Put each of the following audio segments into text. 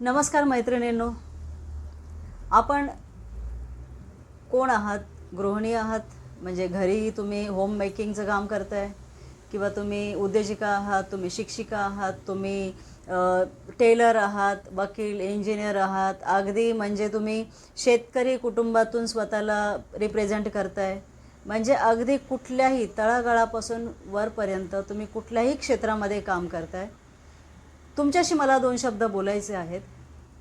नमस्कार मैत्रिणींनो. आपण कोण आहात? गृहिणी आहात? म्हणजे घरी तुम्ही होम मेकिंगचं काम करताय? किंवा तुम्ही उद्योजिका आहात तुम्ही शिक्षिका आहात तुम्ही टेलर आहात वकील इंजिनियर आहात? अगदी म्हणजे तुम्ही शेतकरी कुटुंबातून स्वतःला रिप्रेझेंट करताय. म्हणजे अगदी कुठल्याही तळागाळापासून वरपर्यंत तुम्ही कुठल्याही क्षेत्रामध्ये काम करताय. तुमच्याशी मला दोन शब्द बोलायचे आहेत.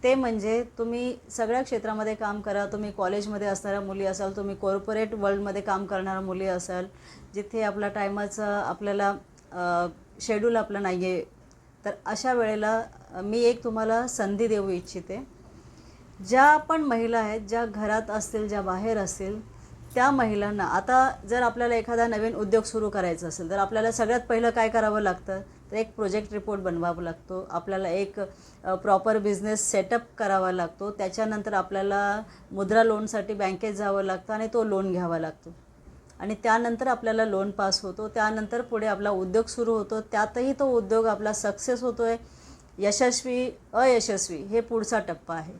ते म्हणजे तुम्ही सगळ्या क्षेत्रामध्ये काम करा तुम्ही कॉलेजमध्ये असणाऱ्या मुली असाल तुम्ही कॉर्पोरेट वर्ल्डमध्ये काम करणाऱ्या मुली असाल जिथे आपला टायमाचं आपल्याला शेड्यूल आपलं नाही आहे तर अशा वेळेला मी एक तुम्हाला संधी देऊ इच्छिते. ज्या पण महिला आहेत ज्या घरात असतील ज्या बाहेर असतील त्या महिलांना आता जर आपल्याला एखादा नवीन उद्योग सुरू करायचा असेल तर आपल्याला सगळ्यात पहिलं काय करावं लागतं? तर एक प्रोजेक्ट रिपोर्ट बनवावा लागतो. आपल्याला एक प्रॉपर बिझनेस सेटअप करावा लागतो. त्याच्यानंतर आपल्याला मुद्रा लोनसाठी बँकेत जावं लागतं आणि तो लोन घ्यावा लागतो. आणि त्यानंतर आपल्याला लोन पास होतो. त्यानंतर पुढे आपला उद्योग सुरू होतो. त्यातही तो उद्योग आपला सक्सेस होतो आहे यशस्वी अयशस्वी हे पुढचा टप्पा आहे.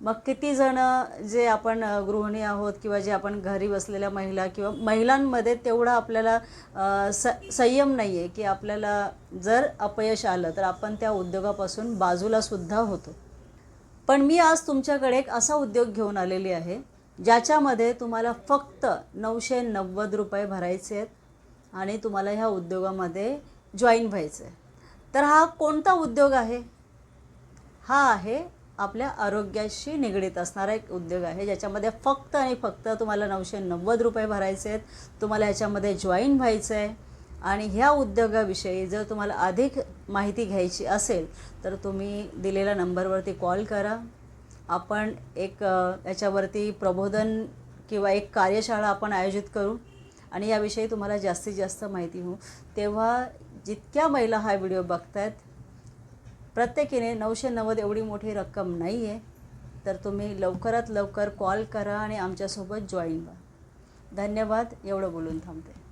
मग किती जण जे आपण गृहिणी आहोत किंवा जे आपण घरी बसलेल्या महिला किंवा महिलांमध्ये तेवढा आपल्याला स संयम नाही आहे की आपल्याला जर अपयश आलं तर आपण त्या उद्योगापासून बाजूलासुद्धा होतो. पण मी आज तुमच्याकडे एक असा उद्योग घेऊन आलेली आहे ज्याच्यामध्ये तुम्हाला फक्त नऊशे नव्वद रुपये भरायचे आहेत आणि तुम्हाला ह्या उद्योगामध्ये जॉईन व्हायचं आहे तर हा कोणता उद्योग आहे? हा आहे आपल्या आरोग्याशी निगडीत असणारा एक उद्योग आहे. ज्याच्यामध्ये फक्त आणि फक्त तुम्हाला नऊशे नव्वद रुपये भरायचे आहेत. तुम्हाला ह्याच्यामध्ये जॉईन व्हायचं आहे. आणि ह्या उद्योगाविषयी जर तुम्हाला अधिक माहिती घ्यायची असेल तर तुम्ही दिलेल्या नंबरवरती कॉल करा. आपण एक याच्यावरती प्रबोधन किंवा एक कार्यशाळा आपण आयोजित करू. आणि याविषयी तुम्हाला जास्तीत जास्त माहिती होऊ. तेव्हा जितक्या महिला हा व्हिडिओ बघतायत प्रत्येकीने नऊशे नव्वद एवढी मोठी रक्कम नाही आहे तर तुम्ही लवकरात लवकर कॉल करा आणि आमच्यासोबत जॉईन व्हा. धन्यवाद. एवढं बोलून थांबते.